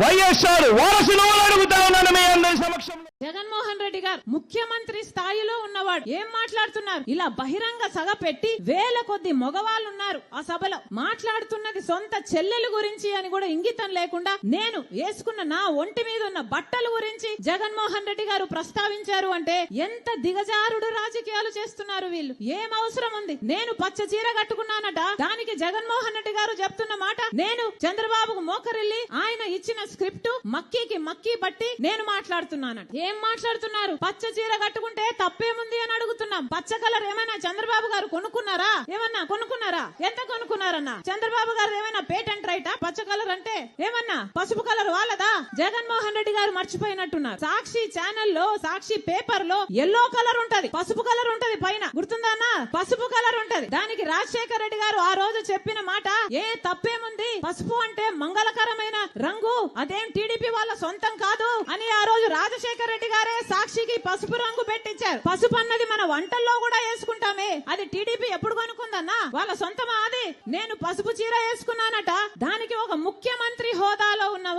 వైఎస్ఆర్ వారసులు అడుగుతా ఉన్నాను మీ అందరి సమక్షంలో. జగన్మోహన్ రెడ్డి గారు ముఖ్యమంత్రి స్థాయిలో ఉన్నవాడు. ఏం మాట్లాడుతున్నారు? ఇలా బహిరంగ సభ పెట్టి వేల కొద్ది మగవాళ్ళు ఉన్నారు ఆ సభలో మాట్లాడుతున్నది సొంత చెల్లెలు గురించి అని కూడా ఇంగితం లేకుండా నేను వేసుకున్న నా ఒంటి మీద ఉన్న బట్టల గురించి జగన్మోహన్ రెడ్డి గారు ప్రస్తావించారు అంటే ఎంత దిగజారుడు రాజకీయాలు చేస్తున్నారు వీళ్ళు? ఏం అవసరం ఉంది? నేను పచ్చ చీర కట్టుకున్నానట. దానికి జగన్మోహన్ రెడ్డి గారు చెప్తున్న మాట. నేను చంద్రబాబుకు మోకరిల్లి ఆయన ఇచ్చి ఇచ్చిన స్క్రిప్ట్ మక్కీకి మక్కీ బట్టి నేను మాట్లాడుతున్నానట. ఏం మాట్లాడుతున్నారు? పచ్చ చీర కట్టుకుంటే తప్పేముంది అని అడుగుతున్నాం. పచ్చ కలర్ ఏమైనా చంద్రబాబు గారు కొనుక్కున్నారా? ఏమన్నా కొనుక్కున్నారా? ఎంత కొనుక్కున్నారన్నా? చంద్రబాబు గారు ఏమైనా పేటెంట్ రైటా పచ్చ కలర్ అంటే ఏమన్నా? పసుపు కలర్ వాళ్ళదా? జగన్మోహన్ రెడ్డి గారు మర్చిపోయినట్టున్నారు. సాక్షి ఛానల్లో సాక్షి పేపర్లో ఎల్లో కలర్ ఉంటది. పసుపు కలర్ ఉంటది పైన. గుర్తుందా పసుపు కలర్ ఉంటది. దానికి రాజశేఖర రెడ్డి గారు ఆ రోజు చెప్పిన మాట ఏ తప్పేముంది? పసుపు అంటే మంగళకరమైన రంగు అదేం టీడీపీ వాళ్ళ సొంతం కాదు అని ఆ రోజు రాజశేఖర రెడ్డి గారే సాక్షికి పసుపు రంగు పెట్టించారు. పసుపు అన్నది మన వంటల్లో కూడా వేసుకుంటామే. అది టీడీపీ ఎప్పుడు కొనుక్కుందన్నా? వాళ్ళ సొంతమా అది? నేను పసుపు చీర వేసుకున్నానట. దానికి ఒక ముఖ్యమంత్రి హోదా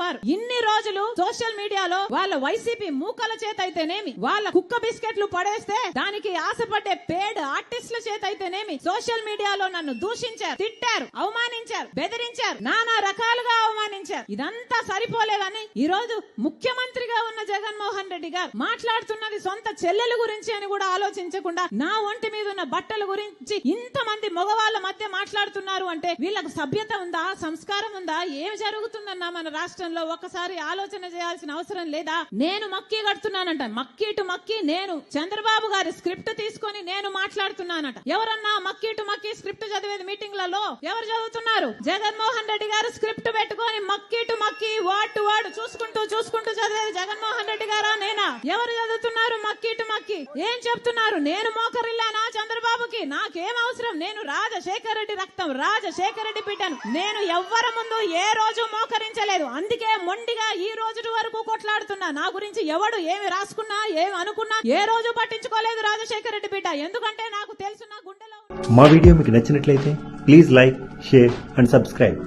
ఉన్నవారు ఇన్ని రోజులు సోషల్ మీడియాలో వాళ్ళ వైసీపీ మూకల చేత అయితేనేమి వాళ్ళ కుక్క బిస్కెట్లు పడేస్తే దానికి ఆశపడే పేడ్ ఆర్టిస్టుల చేత అయితేనేమి సోషల్ మీడియాలో నన్ను దూషించారు తిట్టారు అవమానించారు బెదిరించారు నానా రకాలుగా అవమానించారు. ఇదంతా సరిపోలేదని ఈ రోజు ముఖ్యమంత్రిగా ఉన్న జగన్మోహన్ రెడ్డి గారు మాట్లాడుతున్నది సొంత చెల్లెల గురించి అని కూడా ఆలోచించకుండా నా ఒంటి మీద ఉన్న బట్టల గురించి ఇంతమంది మగవాళ్ళ మధ్య మాట్లాడుతున్నారు అంటే వీళ్ళకు సభ్యత ఉందా సంస్కారం ఉందా ఏం జరుగుతుందన్నా మన రాష్ట్రంలో? ఒకసారి ఆలోచన చేయాల్సిన అవసరం లేదా? నేను మక్కీ కడుతున్నానంట. మక్కి టు మక్కీ నేను చంద్రబాబు గారి స్క్రిప్ట్ తీసుకొని నేను మాట్లాడుతున్నానట. ఎవరన్నా మక్కీ టు మక్కీ స్క్రిప్ట్ చదివేది మీటింగ్లలో? ఎవరు చదువుతున్నారు? జగన్మోహన్ రెడ్డి గారు స్క్రిప్ట్ పెట్టుకొని మక్కీ టు మక్కీ వాడు టు చూసుకుంటూ చూసుకుంటూ చదివేది జగన్మోహన్ రెడ్డి గారా నేనా? ఎవరు చదువుతున్నారు మక్కి టు మక్కీ? ఏం చెప్తున్నారు? నేను మోకరిల్లానా చంద్రబాబుకి? నాకేం అవసరం? నేను రాజశేఖర రెడ్డి రక్తం రాజశేఖర రెడ్డి బిడ్డను. నేను ఎవ్వరి ముందు ఏ రోజు మోకరించలేదు. అందుకే మొండిగా ఈ రోజు వరకు కొట్లాడుతున్నా. నా గురించి ఎవడు ఏమి రాసుకున్నా ఏమి అనుకున్నా ఏ రోజు పట్టించుకోలేదు రాజశేఖర రెడ్డి బిడ్డ. ఎందుకంటే నాకు తెలుసు నా గుండెలో మా వీడియో మీకు నచ్చినట్లయితే please like share and subscribe.